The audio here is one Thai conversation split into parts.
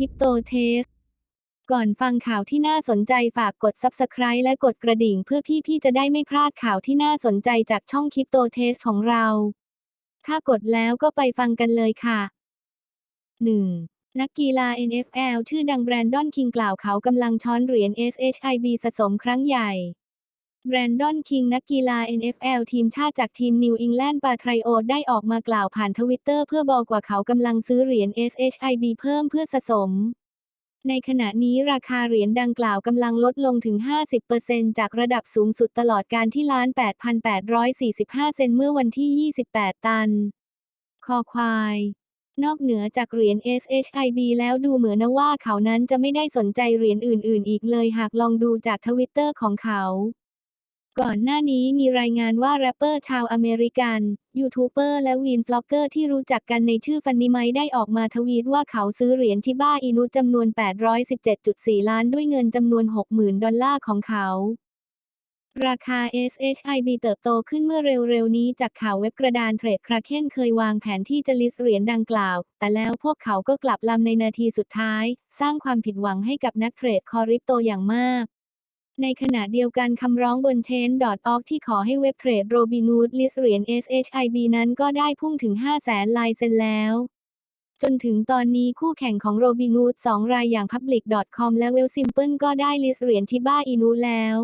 คริปโตเทส ก่อนฟังข่าวที่น่าสนใจฝากกด Subscribe และกดกระดิ่งเพื่อพี่ๆจะได้ไม่พลาดข่าวที่น่าสนใจจากช่องคริปโตเทสของเรา ถ้ากดแล้วก็ไปฟังกันเลยค่ะ 1. นักกีฬา NFL ชื่อดังแบรนดอนคิงกล่าวเขากำลังช้อนเหรียญ SHIB สะสมครั้งใหญ่ แบรนดอนคิงนักกีฬา NFL ทีมชาติจากทีมนิวอิงแลนด์ปาไทรโอได้ออกมากล่าวผ่านทวิตเตอร์เพื่อบอกว่าเขากำลังซื้อเหรียญ SHIB เพิ่มเพื่อสะสม ในขณะนี้ราคาเหรียญดังกล่าวกำลังลดลงถึง 50%จากระดับสูงสุดตลอดการที่ล้าน8,845 เซนเมื่อวันที่ 28 ตัน คอควายนอกเหนือจากเหรียญ SHIB แล้วดูเหมือนว่าเขานั้นจะไม่ได้สนใจเหรียญอื่น ๆ อีกเลยหากลองดูจากทวิตเตอร์ของเขา ก่อนหน้านี้มีรายงานว่าแรปเปอร์ชาวอเมริกัน ยูทูบเบอร์และวีนฟล็อกเกอร์ที่รู้จักกันในชื่อฟันนิไมได้ออกมาทวีตว่าเขาซื้อเหรียญชิบ้าอินุจำนวน 817.4 ล้านด้วยเงินจำนวน 60,000 ดอลลาร์ของเขา ราคา SHIB เติบโตขึ้นเมื่อเร็วๆ นี้จากข่าวเว็บกระดานเทรดคราเคนเคยวางแผนที่จะลิสเหรียญดังกล่าว แต่แล้วพวกเขาก็กลับลำในนาทีสุดท้าย สร้างความผิดหวังให้กับนักเทรดคอริปโตอย่างมาก ในขณะเดียวกันคำร้องบน Chain.org ที่ขอให้เว็บเทรดโรบินูดลิสต์เหรียญ SHIB นั้นก็ได้พุ่งถึง5 0 0 0 0ลายเซ็นแล้ว จนถึงตอนนี้คู่แข่งของโรบินูด2รายอย่าง Public.com และ Wealthsimple ก็ได้ลิสเหรียญชิบ้าอินูแล้ว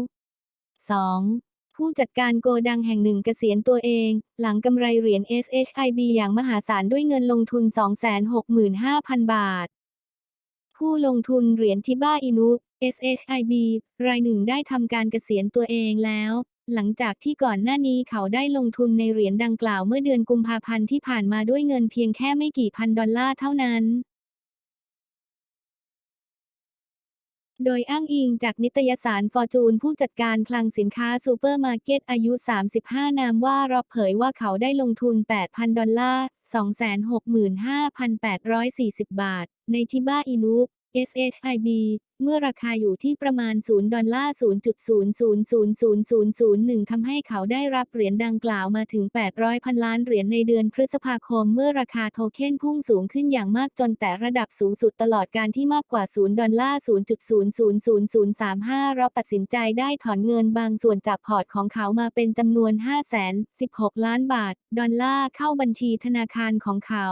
2. ผู้จัดการโกดังแห่งหนึ่งเกษียณตัวเอง หลังกำไรเหรียญ SHIB อย่างมหาศาลด้วยเงินลงทุน 265,000 บาทผู้ลงทุนเหรียญชิบ้าอินุ SHIB รายหนึ่งได้ทำการเกษียณตัวเองแล้ว หลังจากที่ก่อนหน้านี้เขาได้ลงทุนในเหรียญดังกล่าวเมื่อเดือนกุมภาพันธ์ที่ผ่านมาด้วยเงินเพียงแค่ไม่กี่พันดอลลาร์เท่านั้น โดยอ้างอิงจากนิตยสารฟอร์จูนผู้จัดการคลังสินค้าซูเปอร์มาร์เก็ตอายุ 35 นามว่ารอบเผยว่าเขาได้ลงทุน 8,000 ดอลลาร์ 265,840 บาท ในชิบ้าอินุ SHIB เมื่อราคาอยู่ที่ประมาณ 0 ดอลลาร์ 0.0000001 ทำให้เขาได้รับเหรียญดังกล่าวมาถึง 800 พันล้านเหรียญในเดือนพฤษภาคม เมื่อราคาโทเค็นพุ่งสูงขึ้นอย่างมากจนแต่ระดับสูงสุดตลอดการที่มากกว่า 0 ดอลลาร์ 0.000035 เราตัดสินใจได้ถอนเงินบางส่วนจากพอร์ตของเขามาเป็นจำนวน 516 ล้านบาท ดอลลาร์เข้าบัญชีธนาคารของเขา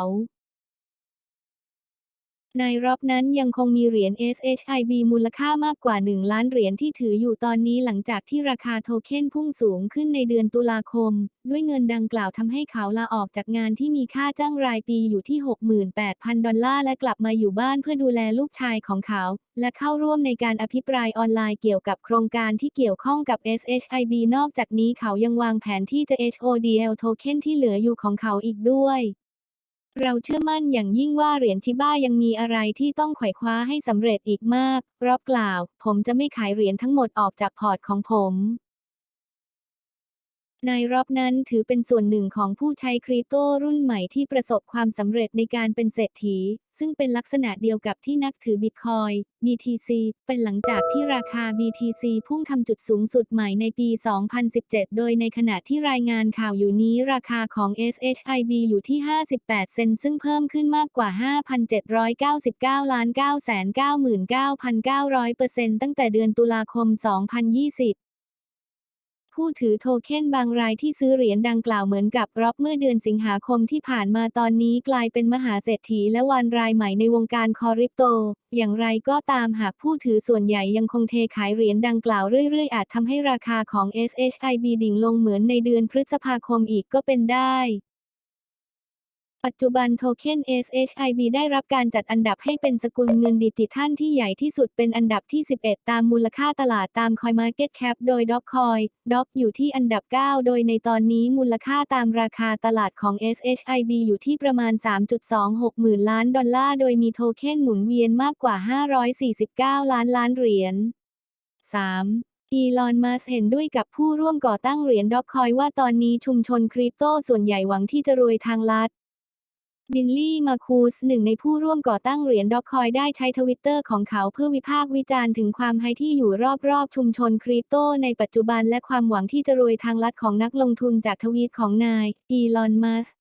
นายรอบนั้นยังคงมีเหรียญ SHIB มูลค่ามากกว่า 1 ล้านเหรียญที่ถืออยู่ตอนนี้หลังจากที่ราคาโทเค็นพุ่งสูงขึ้นในเดือนตุลาคม ด้วยเงินดังกล่าวทำให้เขาลาออกจากงานที่มีค่าจ้างรายปีอยู่ที่ 68,000 ดอลลาร์และกลับมาอยู่บ้านเพื่อดูแลลูกชายของเขา และเข้าร่วมในการอภิปรายออนไลน์เกี่ยวกับโครงการที่เกี่ยวข้องกับ SHIB นอกจากนี้เขายังวางแผนที่จะ HODL โทเค็นที่เหลืออยู่ของเขาอีกด้วย เราเชื่อมั่นอย่างยิ่งว่าเหรียญชิบ้ายังมีอะไรที่ต้องไขว่คว้าให้สำเร็จอีกมาก รอบกล่าว ผมจะไม่ขายเหรียญทั้งหมดออกจากพอร์ตของผมนายรอบนั้นถือเป็นส่วนหนึ่งของผู้ใช้คริปโตรุ่นใหม่ที่ประสบความสำเร็จในการเป็นเศรษฐี ซึ่งเป็นลักษณะเดียวกับที่นักถือบิตคอย BTC เป็นหลังจากที่ราคา BTC พุ่งทำจุดสูงสุดใหม่ในปี 2017 โดยในขณะที่รายงานข่าวอยู่นี้ราคาของ SHIB อยู่ที่ 58 เซนซึ่งเพิ่มขึ้นมากกว่า 5,799 ล้าน999,900เปอร์เซ็นต์ตั้งแต่เดือนตุลาคม 2020 ผู้ถือโทเค็นบางรายที่ซื้อเหรียญดังกล่าวเหมือนกับร็อบเมื่อเดือนสิงหาคมที่ผ่านมาตอนนี้กลายเป็นมหาเศรษฐีและวันรายใหม่ในวงการคอริปโต อย่างไรก็ตามหากผู้ถือส่วนใหญ่ยังคงเทขายเหรียญดังกล่าวเรื่อยๆ อาจทำให้ราคาของ SHIB ดิ่งลงเหมือนในเดือนพฤษภาคมอีกก็เป็นได้ ปัจจุบันโทเค็น SHIB ได้รับการจัดอันดับให้เป็นสกุลเงินดิจิทัลที่ใหญ่ที่สุดเป็นอันดับที่ 11 ตามมูลค่าตลาดตาม CoinMarketCap โดย Dogecoin Dog อยู่ที่อันดับ 9 โดยในตอนนี้มูลค่าตามราคาตลาดของ SHIB อยู่ที่ประมาณ 3.26 หมื่นล้านดอลลาร์ โดยมีโทเค็นหมุนเวียนมากกว่า 549 ล้านล้านเหรียญ 3. อีลอนมัสเห็นด้วยกับผู้ร่วมก่อตั้งเหรียญด็อกคอยว่าตอนนี้ชุมชนคริปโตส่วนใหญ่หวังที่จะรวยทางลัด บิลลี่ มาคูส หนึ่งในผู้ร่วมก่อตั้งเหรียญด็อกคอยได้ใช้ทวิตเตอร์ของเขาเพื่อวิพากษ์วิจารณ์ถึงความไฮที่อยู่รอบๆ ชุมชนคริปโตในปัจจุบันและความหวังที่จะรวยทางลัดของนักลงทุนจากทวีตของนาย อีลอน มัสก์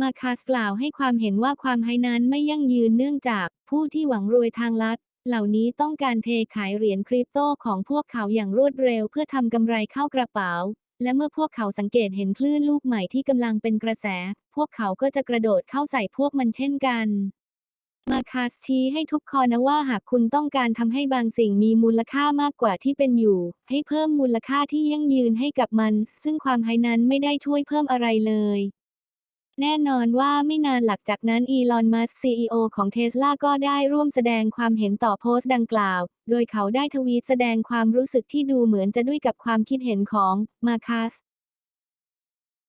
มาคัสกล่าวให้ความเห็นว่าความไฮนั้นไม่ยั่งยืนเนื่องจากผู้ที่หวังรวยทางลัด เหล่านี้ต้องการเทขายเหรียญคริปโตของพวกเขาอย่างรวดเร็วเพื่อทำกำไรเข้ากระเป๋า และเมื่อพวกเขาสังเกตเห็นคลื่นลูกใหม่ที่กำลังเป็นกระแส พวกเขาก็จะกระโดดเข้าใส่พวกมันเช่นกันมาคาสชี้ให้ทุกคอนะว่าหากคุณต้องการทำให้บางสิ่งมีมูลค่ามากกว่าที่เป็นอยู่ ให้เพิ่มมูลค่าที่ยั่งยืนให้กับมัน ซึ่งความไฮนั้นไม่ได้ช่วยเพิ่มอะไรเลย แน่นอนว่าไม่นานหลังจากนั้นอีลอน มัสก์ซีอของเทสลาก็ได้ร่วมแสดงความเห็นต่อโพสต์ดังกล่าว โดยเขาได้ทวีตแสดงความรู้สึกที่ดูเหมือนจะด้วยกับความคิดเห็นของมาคัส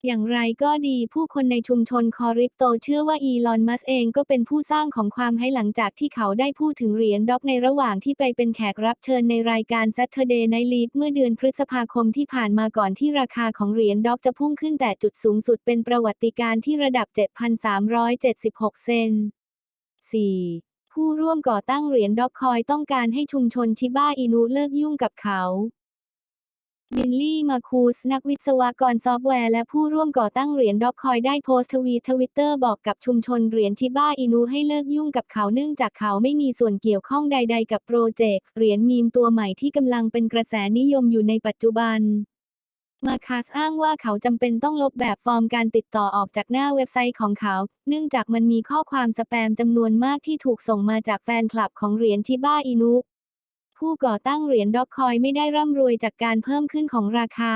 อย่างไรก็ดีผู้คนในชุมชนคอริปโตเชื่อว่าอีลอนมัสเองก็เป็นผู้สร้างของความให้หลังจากที่เขาได้พูดถึงเหรียญด็อกในระหว่างที่ไปเป็นแขกรับเชิญในรายการ Saturday Night Live เมื่อเดือนพฤษภาคมที่ผ่านมาก่อนที่ราคาของเหรียญด็อกจะพุ่งขึ้นแต่จุดสูงสุดเป็นประวัติการณ์ที่ระดับ 7,376 เซน 4. ผู้ร่วมก่อตั้งเหรียญด็อกคอยต้องการให้ชุมชนชิบ้าอินุเลิกยุ่งกับเขา บิลลี่ มาคูส นักวิศวกรซอฟต์แวร์และผู้ร่วมก่อตั้งเหรียญด็อกคอยได้โพสต์ทวีตทวิตเตอร์บอกกับชุมชนเหรียญชิบ้าอินุให้เลิกยุ่งกับเขาเนื่องจากเขาไม่มีส่วนเกี่ยวข้องใด ๆ กับโปรเจกต์เหรียญมีมตัวใหม่ที่กำลังเป็นกระแสนิยมอยู่ในปัจจุบันมาคัสอ้างว่าเขาจำเป็นต้องลบแบบฟอร์มการติดต่อออกจากหน้าเว็บไซต์ของเขา เนื่องจากมันมีข้อความสแปมจำนวนมากที่ถูกส่งมาจากแฟนคลับของเหรียญชิบ้าอินุ ผู้ก่อตั้งเหรียญด็อกคอยไม่ได้ร่ำรวยจากการเพิ่มขึ้นของราคา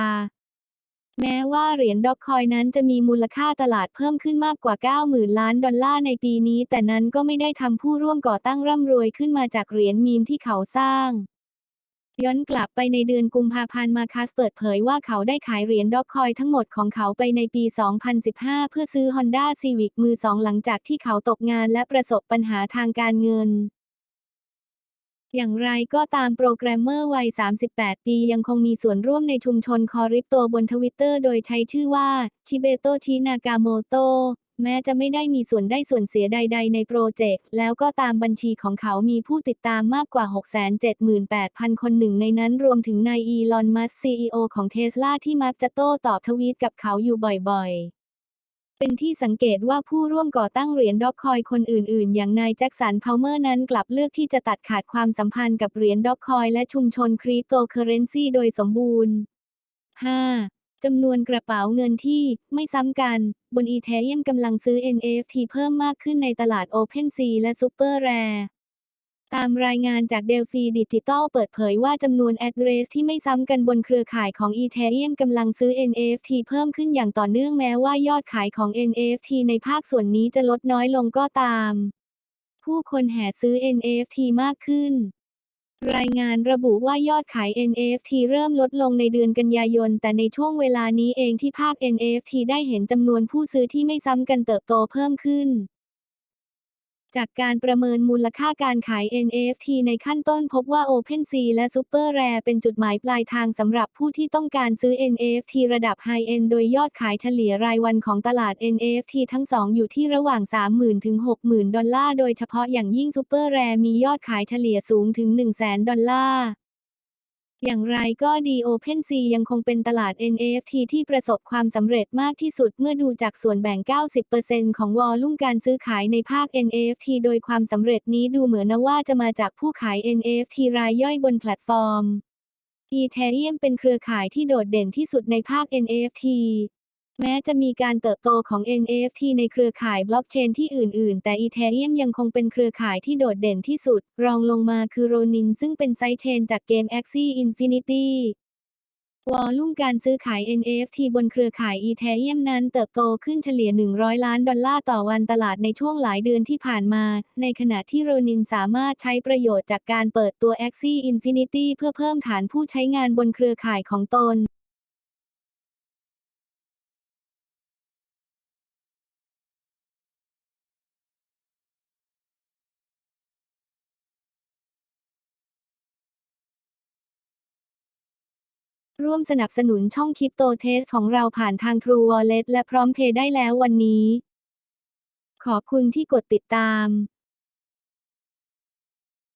แม้ว่าเหรียญด็อกคอยนั้นจะมีมูลค่าตลาดเพิ่มขึ้นมากกว่า 90,000 ล้านดอลลาร์ในปีนี้ แต่นั้นก็ไม่ได้ทำผู้ร่วมก่อตั้งร่ำรวยขึ้นมาจากเหรียญมีมที่เขาสร้างย้อนกลับไปในเดือนกุมภาพันธ์มาคัสเปิดเผยว่าเขาได้ขายเหรียญด็อกคอยทั้งหมดของเขาไปในปี 2015 เพื่อซื้อ Honda Civic มือสองหลังจากที่เขาตกงานและประสบปัญหาทางการเงิน อย่างไรก็ตามโปรแกรมเมอร์วัย 38 ปียังคงมีส่วนร่วมในชุมชนคอริปโตบนทวิตเตอร์โดยใช้ชื่อว่าชิเบโตชินากาโมโตแม้จะไม่ได้มีส่วนได้ส่วนเสียใด ๆ ในโปรเจกต์ แล้วก็ตามบัญชีของเขามีผู้ติดตามมากกว่า 678,000 คนหนึ่งในนั้นรวมถึงนายอีลอน มัสก์ซีโอของเทสลาที่มักจะโต้ตอบทวีตกับเขาอยู่บ่อยๆ เป็นที่สังเกตว่าผู้ร่วมก่อตั้งเหรียญด็อกคอยคนอื่น ๆ อย่างนายแจ็คสันพาวเมอร์นั้นกลับเลือกที่จะตัดขาดความสัมพันธ์กับเหรียญด็อกคอยและชุมชนคริปโตเคอเรนซีโดยสมบูรณ์ 5. จำนวนกระเป๋าเงินที่ไม่ซ้ำกัน บนอีเทเรียมกำลังซื้อ NFT เพิ่มมากขึ้นในตลาด OpenSea และ Super Rare ตามรายงานจากเดลฟีดิจิตอลเปิดเผยว่าจำนวนแอดเดรสที่ไม่ซ้ำกันบนเครือข่ายของ Ethereum กำลังซื้อ NFT เพิ่มขึ้นอย่างต่อเนื่องแม้ว่ายอดขายของ NFT ในภาคส่วนนี้จะลดน้อยลงก็ตาม ผู้คนแห่ซื้อ NFT มากขึ้น รายงานระบุว่ายอดขาย NFT เริ่มลดลงในเดือนกันยายน แต่ในช่วงเวลานี้เองที่ภาค NFT ได้เห็นจำนวนผู้ซื้อที่ไม่ซ้ำกันเติบโตเพิ่มขึ้น จากการประเมินมูลค่าการขาย NFT ในขั้นต้นพบว่า OpenSea และ Super Rare เป็นจุดหมายปลายทางสำหรับผู้ที่ต้องการซื้อ NFT ระดับ High End โดยยอดขายเฉลี่ยรายวันของตลาด NFT ทั้งสองอยู่ที่ระหว่าง 30,000 ถึง 60,000 ดอลลาร์ โดยเฉพาะอย่างยิ่ง Super Rare มียอดขายเฉลี่ยสูงถึง 100,000 ดอลลาร์ อย่างไรก็ดี OpenSea ยังคงเป็นตลาด NFT ที่ประสบความสำเร็จมากที่สุดเมื่อดูจากส่วนแบ่ง 90%ของวอลลุ่มการซื้อขายในภาค NFT โดยความสำเร็จนี้ดูเหมือนนะว่าจะมาจากผู้ขาย NFT รายย่อยบนแพลตฟอร์ม Ethereum เป็นเครือข่ายที่โดดเด่นที่สุดในภาค NFT แม้จะมีการเติบโตของ NFT ในเครือข่ายบล็อกเชนที่อื่น ๆ แต่ Ethereum ยังคงเป็นเครือข่ายที่โดดเด่นที่สุด รองลงมาคือ Ronin ซึ่งเป็นไซเชนจากเกม Axie Infinity วอลลุ่มการซื้อขาย NFT บนเครือข่าย Ethereum นั้นเติบโตขึ้นเฉลี่ย 100 ล้านดอลลาร์ต่อวันตลาดในช่วงหลายเดือนที่ผ่านมา ในขณะที่ Ronin สามารถใช้ประโยชน์จากการเปิดตัว Axie Infinity เพื่อเพิ่มฐานผู้ใช้งานบนเครือข่ายของตน ร่วมสนับสนุนช่องคริปโตเทสของเราผ่านทาง True Wallet และพร้อมเพย์ได้แล้ววันนี้ ขอบคุณที่กดติดตาม